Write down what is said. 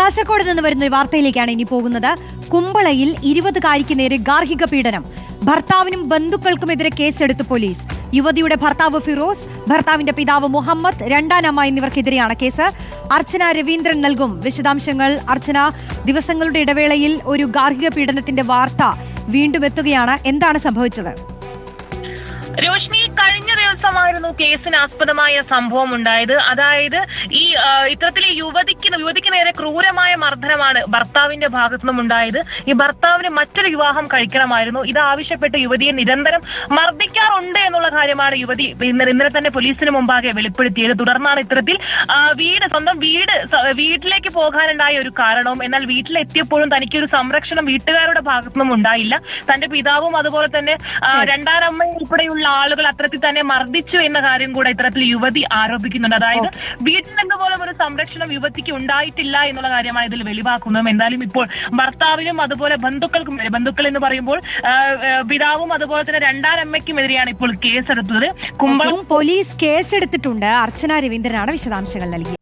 കാസർഗോഡ് നിന്ന് വരുന്ന ഒരു വാർത്തയിലേക്കാണ് ഇനി പോകുന്നത്. കുമ്പളയിൽ ഇരുപതുകാരിക്ക് നേരെ ഗാർഹിക പീഡനം. ഭർത്താവിനും ബന്ധുക്കൾക്കുമെതിരെ കേസെടുത്ത് പോലീസ്. യുവതിയുടെ ഭർത്താവ് ഫിറോസ് ഭർത്താവിന്റെ പിതാവ് മുഹമ്മദ് രണ്ടാനമ്മ എന്നിവർക്കെതിരെയാണ് കേസ്. അർച്ചന രവീന്ദ്രൻ നൽകും. വിശദാംശങ്ങൾ അർച്ചന. ദിവസങ്ങളുടെ ഇടവേളയിൽ ഒരു ഗാർഹിക പീഡനത്തിന്റെ വാർത്ത വീണ്ടും എത്തുകയാണ്. എന്താണ് സംഭവിച്ചത്? രോഷ്നി കഴിഞ്ഞ ദിവസമായിരുന്നു കേസിന് ആസ്പദമായ സംഭവം ഉണ്ടായത്. അതായത് ഈ ഇത്തരത്തിൽ യുവതിക്ക് യുവതിക്ക് നേരെ ക്രൂരമായ മർദ്ദനമാണ് ഭർത്താവിന്റെ ഭാഗത്തു നിന്നും ഉണ്ടായത്. ഈ ഭർത്താവിന് മറ്റൊരു വിവാഹം കഴിക്കണമായിരുന്നു. ഇത് ആവശ്യപ്പെട്ട് യുവതിയെ നിരന്തരം മർദ്ദിക്കാറുണ്ട് എന്നുള്ള കാര്യമാണ് യുവതി ഇന്നലെ ഇന്നലെ തന്നെ പോലീസിന് മുമ്പാകെ വെളിപ്പെടുത്തിയത്. തുടർന്നാണ് ഇത്തരത്തിൽ വീട് സ്വന്തം വീട് വീട്ടിലേക്ക് പോകാനുണ്ടായ ഒരു കാരണവും എന്നാൽ വീട്ടിലെത്തിയപ്പോഴും തനിക്കൊരു സംരക്ഷണം വീട്ടുകാരുടെ ഭാഗത്തു നിന്നും ഉണ്ടായില്ല. തന്റെ പിതാവും അതുപോലെ തന്നെ രണ്ടാനമ്മയും ഉൾപ്പെടെയുള്ള ആളുകൾ അത്തരത്തിൽ തന്നെ മർദ്ദിച്ചു എന്ന കാര്യം കൂടെ ഇത്തരത്തിൽ യുവതി ആരോപിക്കുന്നുണ്ട്. അതായത് വീട്ടിൽ നിന്ന് പോലും ഒരു സംരക്ഷണം യുവതിക്ക് ഉണ്ടായിട്ടില്ല എന്നുള്ള കാര്യമാണ് ഇതിൽ വെളിവാക്കുന്നതും. എന്തായാലും ഇപ്പോൾ ഭർത്താവിനും അതുപോലെ ബന്ധുക്കൾക്കും ബന്ധുക്കൾ എന്ന് പറയുമ്പോൾ പിതാവും അതുപോലെ തന്നെ രണ്ടാനമ്മയ്ക്കുമെതിരെയാണ് ഇപ്പോൾ കേസെടുത്തത്. കുമ്പളം പോലീസ് കേസെടുത്തിട്ടുണ്ട്. അർച്ചന രവീന്ദ്രനാണ് വിശദാംശങ്ങൾ നൽകിയത്.